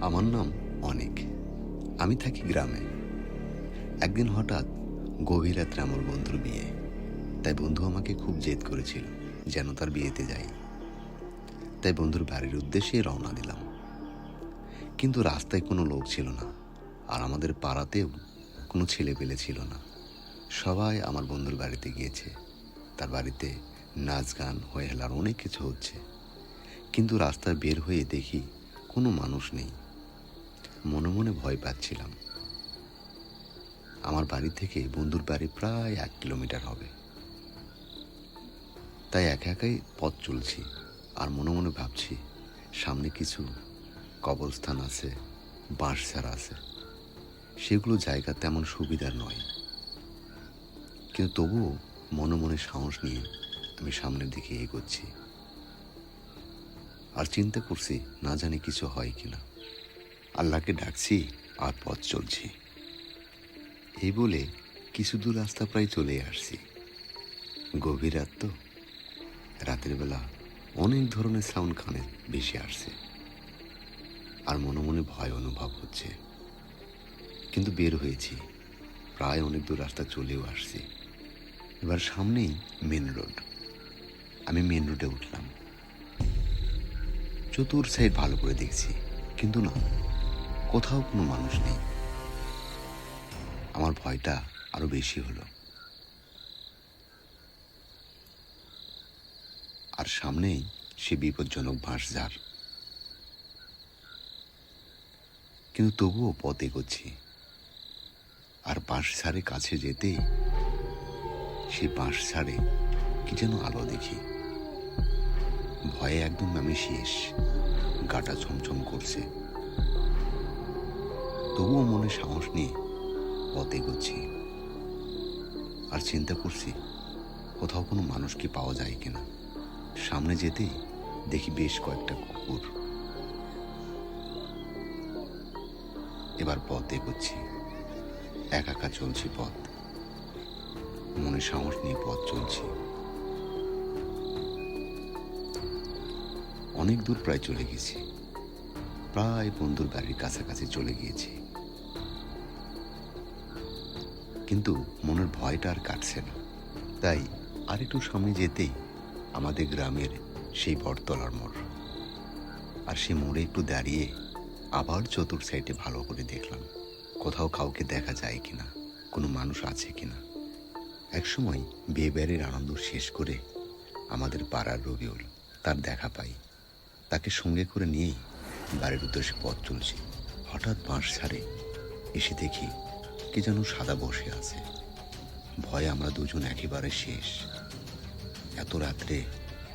আমার নাম অনেক। আমি থাকি গ্রামে। একদিন হঠাৎ গভীর রাত্রে আমার বন্ধুর বিয়ে। তাই বন্ধু আমাকে খুব জেদ করেছিল যেন তার বিয়েতে যাই। তাই বন্ধুর বাড়ির উদ্দেশ্যে রওনা দিলাম। কিন্তু রাস্তায় কোনো লোক ছিল না আর আমাদের পাড়াতেও কোনো ছেলে পেলে ছিল না। সবাই আমার বন্ধুর বাড়িতে গিয়েছে। তার বাড়িতে নাচ গান হয়ে হেলার অনেক কিছু হচ্ছে। কিন্তু রাস্তায় বের হয়ে দেখি কোনো মানুষ নেই। মনে মনে ভয় পাচ্ছিলাম। আমার বাড়ি থেকে বন্ধুর বাড়ি প্রায় এক কিলোমিটার হবে। তাই একা একাই পথ চলছি আর মনে মনে ভাবছি, সামনে কিছু কবরস্থান আছে, বাঁশঝাড় আছে। সেগুলো জায়গা তেমন সুবিধার নয়। কিন্তু তবুও মনে মনে সাহস নিয়ে আমি সামনের দিকে এগোচ্ছি। আর চিন্তা করছি না জানি কিছু হয় কিনা। আল্লাহকে ডাকছি আর পথ চলছি। এই বলে কিছু দূর রাস্তা প্রায় চলে আসছি। গভীর রাত তো। রাতের বেলা অনেক ধরনের সাউন্ড কানে বেশি আসছে। আর মনে মনে ভয় অনুভব হচ্ছে। কিন্তু বের হয়েছি। প্রায় অনেক দূর রাস্তা চলেও আসছি। এবার সামনেই মেন রোড আমি মেন রোডে উঠলাম। চতুর সাইড ভালো করে দেখছি, কিন্তু না। কোথাও কোনো মানুষ নেই। আমার ভয়টা আরও বেশি হলো। আর সামনেই সে বিপজ্জনক বাঁশঝাড় কিন্তু তবুও পথ এগোচ্ছি। আর বাঁশঝাড়ের কাছে যেতেই সে বাঁশঝাড়ে কি যেন আলো দেখি। ভয়ে একদম আমি শেষ। গাটা ছমছম করছে। তবুও মনে সাহস নিয়ে পথ এগোচ্ছি। আর চিন্তা করছি, কোথাও কোনো মানুষকে পাওয়া যায় কিনা। সামনে যেতেই দেখি বেশ কয়েকটা কুকুর। এবার পথ এগোচ্ছি। একা একা চলছি পথ। মনে সাহস নিয়ে পথ চলছি। অনেক দূর প্রায় চলে গেছি। প্রায় বন্ধুর বাড়ির কাছাকাছি চলে গিয়েছি। কিন্তু মনের ভয়টা আর কাটছে না। তাই আর একটু সামনে যেতেই আমাদের গ্রামের সেই বটতলার মোড়। আর সে মোড়ে একটু দাঁড়িয়ে আবার চতুর সাইডে ভালো করে দেখলাম, কোথাও কাউকে দেখা যায় কি না কোনো মানুষ আছে কি না একসময় বিয়ে বাড়ির আনন্দ শেষ করে আমাদের পাড়ার রবিউল তার দেখা পাই। তাকে সঙ্গে করে নিয়েই বাড়ির উদ্দেশ্যে পথ চলছি। হঠাৎ বাঁশ ছাড়ে এসে দেখি কি যেন সাদা বসে আছে। ভয়ে আমরা দুজন একেবারে শেষ। এত রাত্রে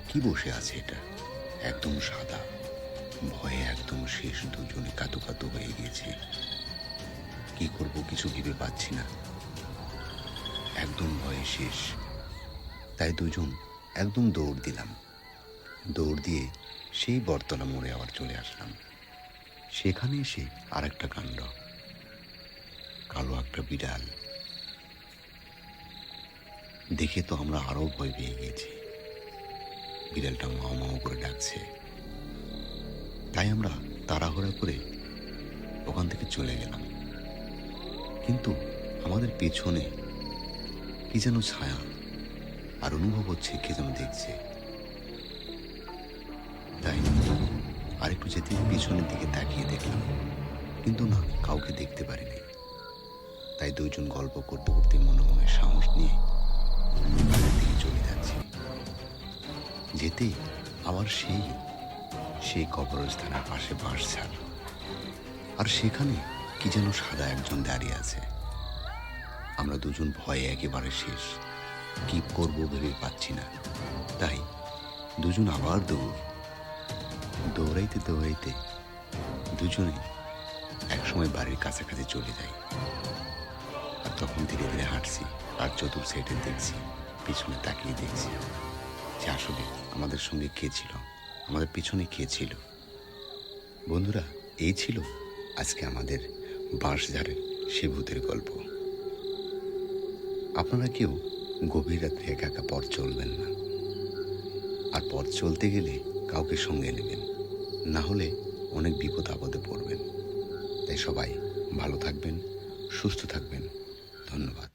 কি বসে আছে এটা? একদম সাদা। ভয়ে একদম শেষ দুজনে কাতু কাতু হয়ে গেছে। কি করব কিছু ভেবে পাচ্ছি না। একদম ভয়ে শেষ। তাই দুজন একদম দৌড় দিলাম। দৌড় দিয়ে সেই বটতলা মোড়ে আবার চলে আসলাম। সেখানে এসে আর একটা কাণ্ড। কালো একটা বিড়াল। দেখে তো আমরা আরও ভয় পেয়ে গেছি। বিড়ালটা মাও মাও করে ডাকছে। তাই আমরা তাড়াহুড়া করে ওখান থেকে চলে গেলাম। কিন্তু আমাদের পেছনে কি যেন ছায়া আর অনুভব হচ্ছে, কে যেন দেখছে। তাই আরেকটু যেতে পিছনের দিকে তাকিয়ে দেখলাম, কিন্তু না, কাউকে দেখতে পারিনি। তাই দুইজন গল্প করতে করতে মনে মনে সাহস নিয়ে বাড়ির দিকে চলে যাচ্ছি। যেতেই আবার সেই সেই কবরস্থানের পাশে বাঁশ ছাড় আর সেখানে কি যেন সাদা একজন দাঁড়িয়ে আছে। আমরা দুজন ভয়ে একেবারে শেষ। কি করব ভেবে পাচ্ছি না। তাই দুজন আবার দৌড়। দৌড়াইতে দৌড়াইতে দুজনে একসময় বাড়ির কাছাকাছি চলে যাই। তখন ধীরে ধীরে হাঁটছি আর চতুর সাইডে দেখছি, পিছনে তাকিয়ে দেখছি যে আসলে আমাদের সঙ্গে কে ছিল, আমাদের পিছনে কে ছিল। বন্ধুরা, এই ছিল আজকে আমাদের বাঁশঝাড়ের সে ভূতের গল্প। আপনারা কেউ গভীর রাত্রে একা একা পথ চলবেন না। আর পথ চলতে গেলে কাউকে সঙ্গে নেবেন, না হলে অনেক বিপদ আপদে পড়বেন। তাই সবাই ভালো থাকবেন, সুস্থ থাকবেন। ধন্যবাদ